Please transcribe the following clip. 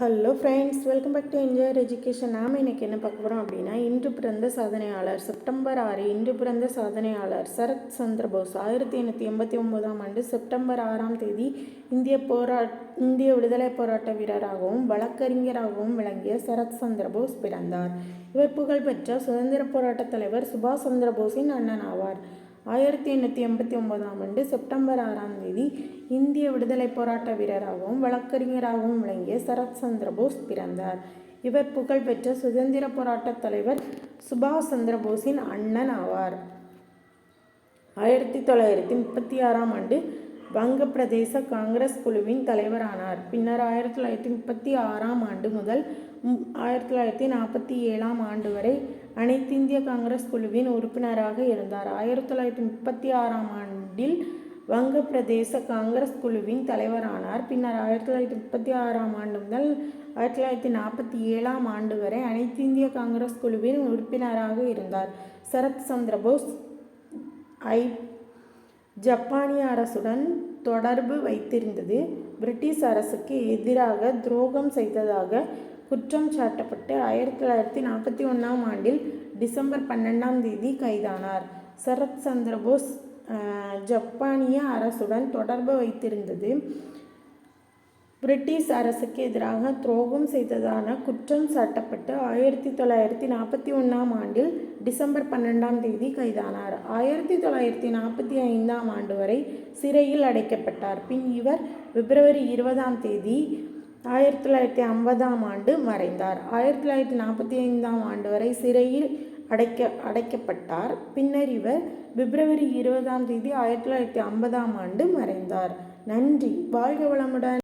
Hello friends welcome back to enjoyer education நாம் இன்னைக்கு என்ன பார்க்க போகிறோம் அப்படின்னா இன்று பிறந்த சாதனையாளர் செப்டம்பர் ஆறு இன்று பிறந்த சாதனையாளர் சரத் சந்திர போஸ். ஆயிரத்தி எண்ணூற்றி எண்பத்தி ஒம்போதாம் ஆண்டு செப்டம்பர் ஆறாம் தேதி இந்திய போரா இந்திய விடுதலை போராட்ட வீரராகவும் வழக்கறிஞராகவும் விளங்கிய சரத் சந்திர போஸ் பிறந்தார். இவர் புகழ்பெற்ற சுதந்திர போராட்ட தலைவர் சுபாஷ் சந்திர போஸின் அண்ணன் ஆவார் ஆயிரத்தி எண்ணூற்றி எண்பத்தி ஒன்பதாம் ஆண்டு செப்டம்பர் ஆறாம் தேதி இந்திய விடுதலை போராட்ட வீரராகவும் வழக்கறிஞராகவும் விளங்கிய சரத் சந்திர போஸ் பிறந்தார். இவர் புகழ்பெற்ற சுதந்திர போராட்ட தலைவர் சுபாஷ் சந்திர போஸின் அண்ணன் ஆவார். ஆயிரத்தி தொள்ளாயிரத்தி முப்பத்தி ஆறாம் ஆண்டு வங்க பிரதேச காங்கிரஸ் குழுவின் தலைவரானார். பின்னர் ஆயிரத்தி தொள்ளாயிரத்தி முப்பத்தி ஆறாம் ஆண்டு முதல் ஆயிரத்தி தொள்ளாயிரத்தி நாற்பத்தி ஏழாம் ஆண்டு வரை அனைத்திந்திய காங்கிரஸ் குழுவின் உறுப்பினராக இருந்தார். ஆயிரத்தி தொள்ளாயிரத்தி முப்பத்தி ஆறாம் ஆண்டில் வங்க பிரதேச காங்கிரஸ் குழுவின் தலைவரானார். பின்னர் ஆயிரத்தி தொள்ளாயிரத்தி முப்பத்தி ஆறாம் ஆண்டு முதல் ஆயிரத்தி தொள்ளாயிரத்தி நாற்பத்தி ஏழாம் ஆண்டு வரை அனைத்திந்திய காங்கிரஸ் குழுவின் உறுப்பினராக இருந்தார். சரத் சந்திர போஸ் ஐ ஜப்பானிய அரசுடன் தொடர்பு வைத்திருந்தது. பிரிட்டிஷ் அரசுக்கு எதிராக துரோகம் செய்ததாக குற்றம் சாட்டப்பட்டு ஆயிரத்தி தொள்ளாயிரத்தி நாற்பத்தி ஒன்றாம் ஆண்டில் டிசம்பர் பன்னெண்டாம் தேதி கைதானார். சரத் சந்திரபோஸ் ஜப்பானிய அரசுடன் தொடர்பு வைத்திருந்தது. பிரிட்டிஷ் அரசுக்கு எதிராக துரோகம் செய்ததான குற்றம் சாட்டப்பட்டு ஆயிரத்தி தொள்ளாயிரத்தி நாற்பத்தி ஒன்றாம் ஆண்டில் டிசம்பர் பன்னெண்டாம் தேதி கைதானார். ஆயிரத்தி தொள்ளாயிரத்தி நாற்பத்தி ஐந்தாம் ஆண்டு வரை சிறையில் அடைக்கப்பட்டார். பின் இவர் பிப்ரவரி இருபதாம் தேதி ஆயிரத்தி தொள்ளாயிரத்தி ஐம்பதாம் ஆண்டு மறைந்தார். ஆயிரத்தி தொள்ளாயிரத்தி நாற்பத்தி ஐந்தாம் ஆண்டு வரை சிறையில் அடைக்க அடைக்கப்பட்டார். பின்னர் இவர் பிப்ரவரி இருபதாம் தேதி ஆயிரத்தி தொள்ளாயிரத்தி ஐம்பதாம் ஆண்டு மறைந்தார். நன்றி. வாழ்க வளமுடன்.